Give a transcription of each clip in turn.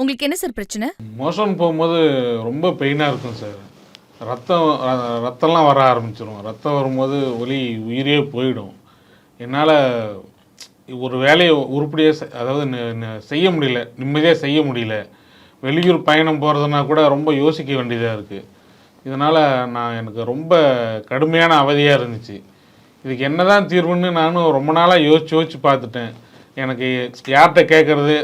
உங்களுக்கு என்ன சார் பிரச்சனை? மோஷன் போகும்போது ரொம்ப பெயினாக இருக்கும் சார். ரத்தம் ரத்தம்லாம் வர ஆரம்பிச்சிடும் ரத்தம் வரும்போது ஒலி உயிரே போயிடும். என்னால் ஒரு வேலையை உருப்படியாக அதாவது செய்ய முடியல. நிம்மதியாக செய்ய முடியல. வெளியூர் பயணம் போகிறதுனா கூட ரொம்ப யோசிக்க வேண்டியதாக இருக்குது இதனால் நான் எனக்கு ரொம்ப கடுமையான அவதியாக இருந்துச்சு. இதுக்கு என்ன தான் தீர்வுன்னு நானும் ரொம்ப நாளாக யோசிச்சு யோசிச்சு பார்த்துட்டேன். எனக்கு யார்கிட்ட கேட்குறது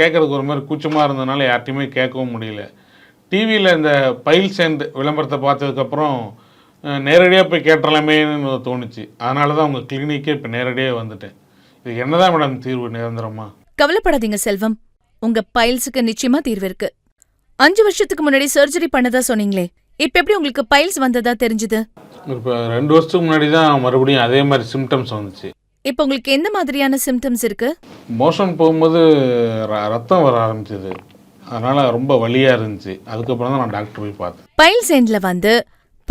கேட்குறதுக்கு ஒரு மாதிரி கூச்சமாக இருந்ததுனால யார்ட்டையுமே கேட்கவும் முடியல. டிவியில் இந்த பைல் சேண்ட் விளம்பரத்தை பார்த்ததுக்கப்புறம் நேரடியாக போய் கேட்டலாமேன்னு தோணுச்சு. அதனால தான் உங்கள் கிளினிக்கே இப்போ நேரடியாக வந்துட்டேன். இதுக்கு என்னதான் மேடம் தீர்வு நிரந்தரமா? கவலைப்படாதீங்க செல்வம். உங்க பைல்ஸுக்கு நிச்சயமா தீர்வு இருக்கு. அஞ்சு வருஷத்துக்கு முன்னாடி சர்ஜரி பண்ணதா சொன்னீங்களே இப்ப எப்படி உங்களுக்கு பைல்ஸ் வந்ததா தெரிஞ்சது? இப்போ ரெண்டு வருஷத்துக்கு முன்னாடி தான் மறுபடியும் அதே மாதிரி சிம்டம்ஸ் வந்துச்சு. இப்ப உங்களுக்கு எந்த மாதிரியான சிம்டம்ஸ் இருக்கு? மோஷன் போகும்போது ரத்தம் வர ஆரம்பிச்சது. அதனால் ரொம்ப வலியாக இருந்துச்சு. அதுக்கப்புறம் தான் நான் டாக்டர் போய் பார்த்தேன். பைல்ஸ் எண்ட்ல வந்து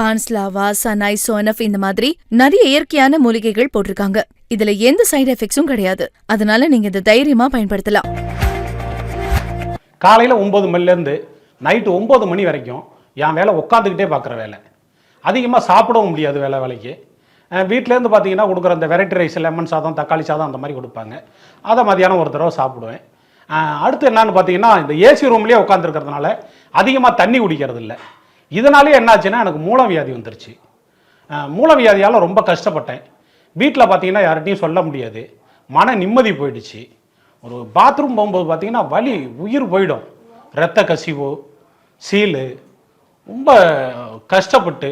பான்ஸ்லாவா சனாய் சோனப் இந்த மாதிரி நிறைய இயற்கையான மூலிகைகள் போட்டிருக்காங்க. இதுல எந்த சைடு எஃபெக்ட்ஸும் கிடையாது. அதனால நீங்க இதை தைரியமா பயன்படுத்தலாம். காலையில் ஒம்பது மணிலேருந்து நைட்டு ஒம்பது மணி வரைக்கும் என் வேலை உட்காந்துக்கிட்டே பார்க்குற வேலை. அதிகமாக சாப்பிடவும் முடியாது வேலை வேலைக்கு. வீட்டிலேருந்து பார்த்தீங்கன்னா கொடுக்குற அந்த வெரைட்டி ரைஸ் லெமன் சாதம் தக்காளி சாதம் அந்த மாதிரி கொடுப்பாங்க. அதை மதியானம் ஒரு தடவை சாப்பிடுவேன். அடுத்து என்னன்னு பார்த்தீங்கன்னா இந்த ஏசி ரூம்லேயே உட்காந்துருக்கிறதுனால அதிகமாக தண்ணி குடிக்கிறது இல்லை இதனாலேயே என்னாச்சுன்னா எனக்கு மூலவியாதி வந்துருச்சு. மூலவியாதியால் ரொம்ப கஷ்டப்பட்டேன். வீட்டில் பார்த்தீங்கன்னா யார்கிட்டையும் சொல்ல முடியாது. மன நிம்மதி போயிடுச்சு. ஒரு பாத்ரூம் போகும்போது பார்த்தீங்கன்னா வலி உயிர் போயிடும். இரத்த கசிவு சீலு. ரொம்ப கஷ்டப்பட்டு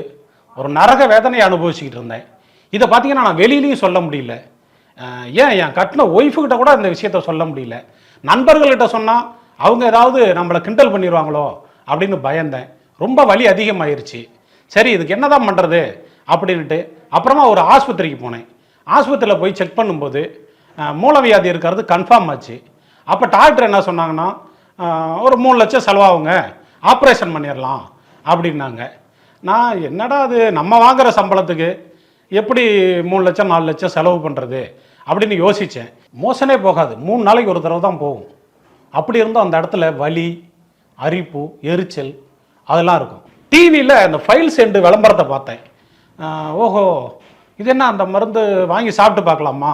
ஒரு நரக வேதனையை அனுபவிச்சுக்கிட்டு இருந்தேன். இதை பார்த்தீங்கன்னா நான் வெளியிலையும் சொல்ல முடியல. ஏன்? என் கட்டின ஒய்ஃபுக்கிட்ட கூட இந்த விஷயத்த சொல்ல முடியல. நண்பர்கள்கிட்ட சொன்னால் அவங்க ஏதாவது நம்மளை கிண்டல் பண்ணிடுவாங்களோ அப்படின்னு பயந்தேன். ரொம்ப வலி அதிகமாயிருச்சு. சரி இதுக்கு என்ன தான் பண்ணுறது அப்படின்ட்டு அப்புறமா ஒரு ஆஸ்பத்திரிக்கு போனேன். ஆஸ்பத்திரியில் போய் செக் பண்ணும்போது மூலவியாதி இருக்கிறது கன்ஃபார்ம் ஆச்சு. அப்போ டாக்டர் என்ன சொன்னாங்கன்னா ஒரு மூணு லட்சம் செலவாகுங்க. ஆப்ரேஷன் பண்ணிடலாம் அப்படின்னாங்க. நான் என்னடா அது? நம்ம வாங்குற சம்பளத்துக்கு எப்படி மூணு லட்சம் நாலு லட்சம் செலவு பண்ணுறது அப்படின்னு யோசித்தேன் மோசனே போகாது. மூணு நாளைக்கு ஒரு தடவை தான் போகும். அப்படி இருந்தும் அந்த இடத்துல வலி அரிப்பு எரிச்சல் அதெல்லாம் இருக்கும். டிவியில் அந்த ஃபைல் செண்டு விளம்பரத்தை பார்த்தேன். ஓஹோ இது என்ன அந்த மருந்து வாங்கி சாப்பிட்டு பார்க்கலாமா?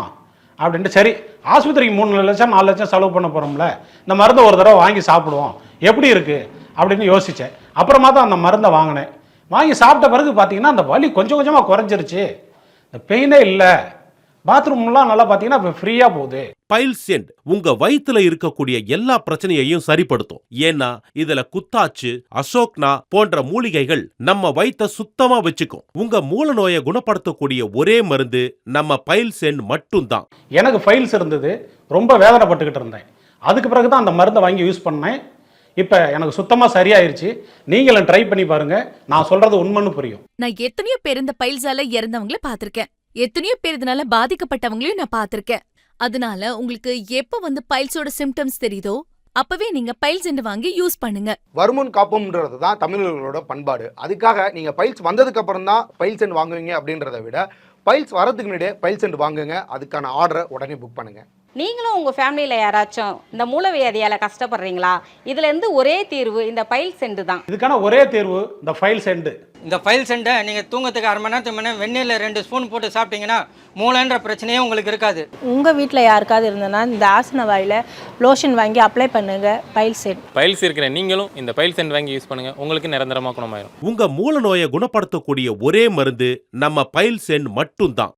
அப்படின்ட்டு சரி ஆஸ்பத்திரிக்கு மூணு லட்சம் நாலு லட்சம் செலவு பண்ண போகிறோம்ல இந்த மருந்தை ஒரு தடவை வாங்கி சாப்பிடுவோம். எப்படி இருக்குது அப்படின்னு யோசித்தேன் அப்புறமா தான் அந்த மருந்தை வாங்கினேன். வாங்கி சாப்பிட்ட பிறகு பார்த்தீங்கன்னா அந்த வலி கொஞ்சம் கொஞ்சமாக குறைஞ்சிருச்சு. இந்த பெயினே இல்லை. பாத்ரூம்லாம் நல்லா பார்த்தீங்கன்னா இப்போ ஃப்ரீயாக போகுது. பைல்சென்ட் உங்க வயித்துல இருக்கக்கூடிய எல்லா பிரச்சனையையும் சரிப்படுத்தும். ஏன்னா இதுல குத்தாச்சு அசோக்னா போன்ற மூலிகைகள் நம்ம வயித்தை சுத்தமா வச்சுக்கும். உங்க மூல நோயை குணப்படுத்தக்கூடிய ஒரே மருந்து நம்ம பைல்சென்ட் மட்டும்தான். எனக்கு ஃபைல்ஸ் இருந்தது. ரொம்ப வேதனைப்பட்டுக்கிட்டு இருந்தேன். அதுக்கு பிறகு தான் அந்த மருந்தை வாங்கி யூஸ் பண்ணேன். இப்போ எனக்கு சுத்தமாக சரியாயிருச்சு. நீங்களும் ட்ரை பண்ணி பாருங்க. நான் சொல்றது உண்மைன்னு புரியும். நான் எத்தனையோ பேர் இந்த பைல்ஸால இறந்தவங்கள பாத்திருக்கேன் எத்தனையோ பேர் இதனால பாதிக்கப்பட்டவங்களையும் நான் பாத்திருக்கேன் அதனால உங்களுக்கு எப்ப வந்து பைல்ஸோட சிம்டம்ஸ் தெரியுதோ அப்பவே நீங்க பைல்ஸ் வாங்கி யூஸ் பண்ணுங்க. வருமுன் காப்போம்ன்றது தான் தமிழர்களோட பண்பாடு. அதுக்காக நீங்கள் பைல்ஸ் வந்ததுக்கு அப்புறம் தான் பைல்ஸ் வாங்குவீங்க அப்படின்றத விட பைல்ஸ் வரதுக்கு முன்னாடியே பைல்ஸ் சென்ட் வாங்குங்க. அதுக்கான ஆர்டரை உடனே புக் பண்ணுங்க. நீங்களும் உங்கள் ஃபேமிலியில் யாராச்சும் இந்த மூலவியாதியால் கஷ்டப்படுறீங்களா? இதுலேருந்து ஒரே தீர்வு இந்த பைல் செண்டு தான். இதுக்கான ஒரே தேர்வு இந்த ஃபைல் செண்டு இந்த ஃபைல் செண்டை நீங்கள் தூங்கத்துக்கு அரை மணி நேரத்துக்கு முன்னே வெந்நீரில் ரெண்டு ஸ்பூன் போட்டு சாப்பிட்டீங்கன்னா மூளைன்ற பிரச்சனையே உங்களுக்கு இருக்காது. உங்கள் வீட்டில் யாருக்காவது இருந்ததுன்னா இந்த ஆசன வாயில் லோஷன் வாங்கி அப்ளை பண்ணுங்க பைல் செட் பைல்ஸ் இருக்கிற நீங்களும் இந்த பைல் சென்ட் வாங்கி யூஸ் பண்ணுங்க. உங்களுக்கு நிரந்தரமாக குணமாயிரும். உங்க மூல நோயை குணப்படுத்தக்கூடிய ஒரே மருந்து நம்ம பைல்சென்ட் மட்டும்தான்.